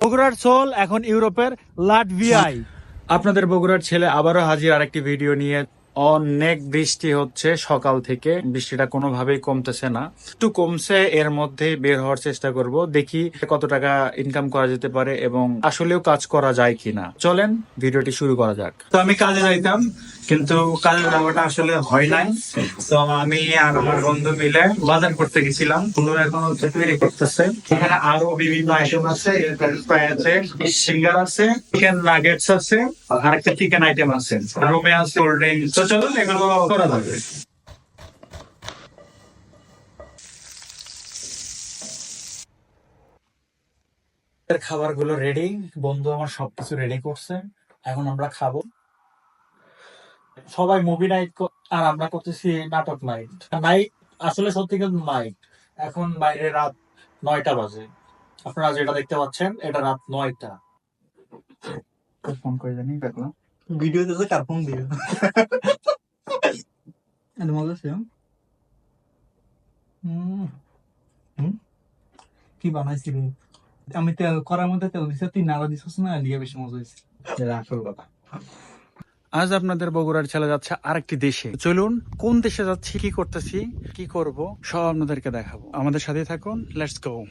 বগুড়ার সোল, এখন ইউরোপের লাটভিয়ায়। আপনাদের বগুড়ার ছেলে আবারও হাজির আরেকটি ভিডিও নিয়ে অনেক বৃষ্টি হচ্ছে সকাল থেকে। বৃষ্টিটা কোনোভাবেই কমতেছে না। একটু কমছে, এর মধ্যে বের হওয়ার চেষ্টা করব। দেখি কত টাকা ইনকাম করা যেতে পারে এবং আসলেও কাজ করা যায় কিনা। চলেন, ভিডিওটি শুরু করা যাক। তো আমি কাজে যাইতাম। কিন্তু কাজে যাওয়াটা আসলে হয় নাই। তো আমি আর আমার বন্ধু মিলে বাজার করতে গেছিলাম। পুরো এখন তৈরি করতেছে। এখানে আরও বিভিন্ন আইটেম আছে। আছে সিঙ্গার আছে চিকেন নাগেটস আছে, আর একটা চিকেন আইটেম আছে। রুমে আছে কোল্ড ড্রিঙ্কস তো চলুন, এগুলো করা যাবে। খাবারগুলো রেডি বন্ধু আমার সবকিছু রেডি করছে। এখন আমরা খাব। সবাই মুভি নাইট আর আমরা করতেছি নাটক নাইট নাইট আসলে সত্যি কিন্তু নাইট এখন বাইরে রাত নয়টা বাজে। আপনারা যেটা দেখতে পাচ্ছেন এটা রাত নয়টা। ফোন করে জানি দেখলাম ভিডিওতে তো কার্পন দিও এটা মজা ছিল হুম। হুম? কি বানাইছিল? আমি তেল করার মধ্যে তেল দিছি তুই নাড়া দিছিস না লিয়ে বেশি মজা হয়েছে আসল কথা। আজ আপনাদের বগুড়ার ছেলে যাচ্ছে আরেকটি দেশে। চলুন, কোন দেশে যাচ্ছি, কি করতেছি, কি করব, সব আপনাদেরকে দেখাবো। আমাদের সাথে থাকুন লেটস গো